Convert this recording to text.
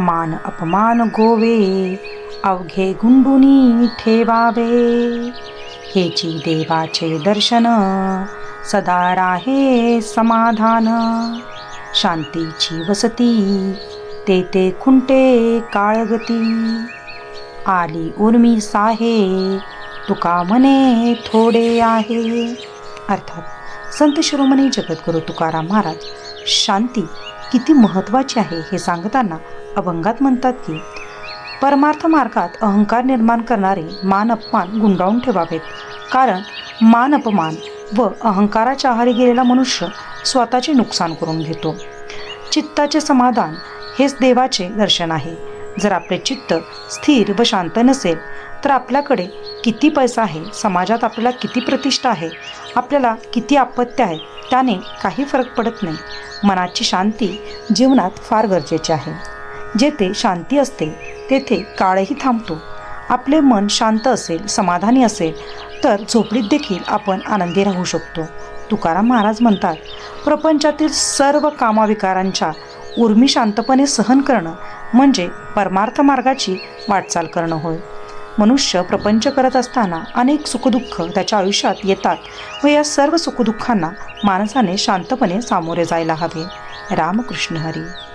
मान अपमान गोवे अवघे गुंडुनी ठेवावे. हेची देवाचे दर्शन सदा राहे समाधान. शांतीची वसती ते ते खुंटे काळगती. आली उर्मी साहे तुका म्हणे थोडे आहे. अर्थात संत शिरोमणी जगद्गुरू तुकाराम महाराज शांती किती महत्त्वाची आहे हे सांगताना अभंगात म्हणतात की परमार्थ मार्गात अहंकार निर्माण करणारे मान अपमान गुंडाळून ठेवावेत. कारण मान अपमान व अहंकाराच्या आहारी गेलेला मनुष्य स्वतःचे नुकसान करून घेतो. चित्ताचे समाधान हेच देवाचे दर्शन आहे. जर आपले चित्त स्थिर व शांत नसेल तर आपल्याकडे किती पैसा आहे? समाजात आपल्याला किती प्रतिष्ठा आहे? आपल्याला किती अपत्य आहे त्याने काही फरक पडत नाही. मनाची शांती जीवनात फार गरजेची आहे. जेथे शांती असते तेथे काळही थांबतो. आपले मन शांत असेल समाधानी असेल तर झोपडीत देखील आपण आनंदी राहू शकतो. तुकाराम महाराज म्हणतात प्रपंचातील सर्व कामाविकारांच्या उर्मी शांतपणे सहन करणं म्हणजे परमार्थ मार्गाची वाटचाल करणं होय. मनुष्य प्रपंच करत असताना अनेक सुखदुःख त्याच्या आयुष्यात येतात व या सर्व सुखदुःखांना माणसाने शांतपणे सामोरे जायला हवे. रामकृष्ण हरी.